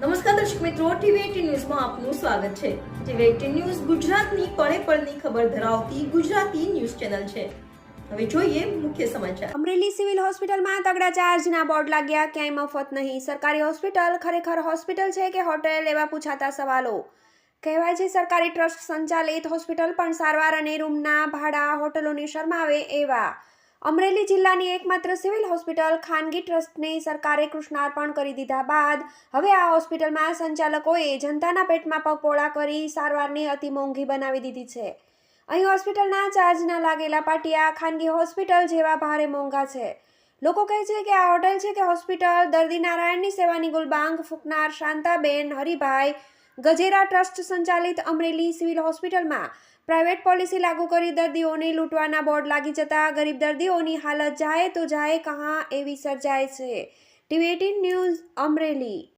નમસ્કાર દર્શક મિત્રો, ટીવી એટીન ન્યૂઝમાં આપનું સ્વાગત છે. ટીવી એટીન ન્યૂઝ ગુજરાતની પળે પળની ખબર ધરાવતી ગુજરાતી ન્યૂઝ ચેનલ છે. હવે જોઈએ મુખ્ય સમાચાર. અમરેલી સિવિલ હોસ્પિટલમાં તગડા ચાર્જના બોર્ડ લાગ્યા. ક્યાંય મફત નહીં. સરકારી હોસ્પિટલ ખરેખર હોસ્પિટલ છે કે હોટેલ એવા પૂછાતા સવાલો? કહેવાય છે સરકારી ટ્રસ્ટ સંચાલિત હોસ્પિટલ પણ સારવાર અને રૂમના ભાડા હોટલોની શરમાવે એવા. અમરેલી જિલ્લાની એકમાત્ર સિવિલ હોસ્પિટલ ખાનગી ટ્રસ્ટને સરકારે કૃષ્ણાર્પણ કરી દીધા બાદ હવે આ હોસ્પિટલમાં સંચાલકોએ જનતાના પેટમાં પગપોળા કરી સારવારને અતિ મોંઘી બનાવી દીધી છે. અહીં હોસ્પિટલના ચાર્જના લાગેલા પાટિયા ખાનગી હોસ્પિટલ જેવા ભારે મોંઘા છે. લોકો કહે છે કે આ હોટેલ છે કે હોસ્પિટલ દર્દી નારાયણની સેવાની ગુલબાંગ, ફૂંકનાર, શાંતાબેન, હરિભાઈ ગજેરા ટ્રસ્ટ સંચાલિત અમરેલી સિવિલ હોસ્પિટલમાં પ્રાઇવેટ પોલિસી લાગુ કરી દર્દીઓને લૂંટવાના બોર્ડ લાગી જતા ગરીબ દર્દીઓની હાલત જાય તો જાય કહાં એવી સર્જાય છે. TV news Amreli.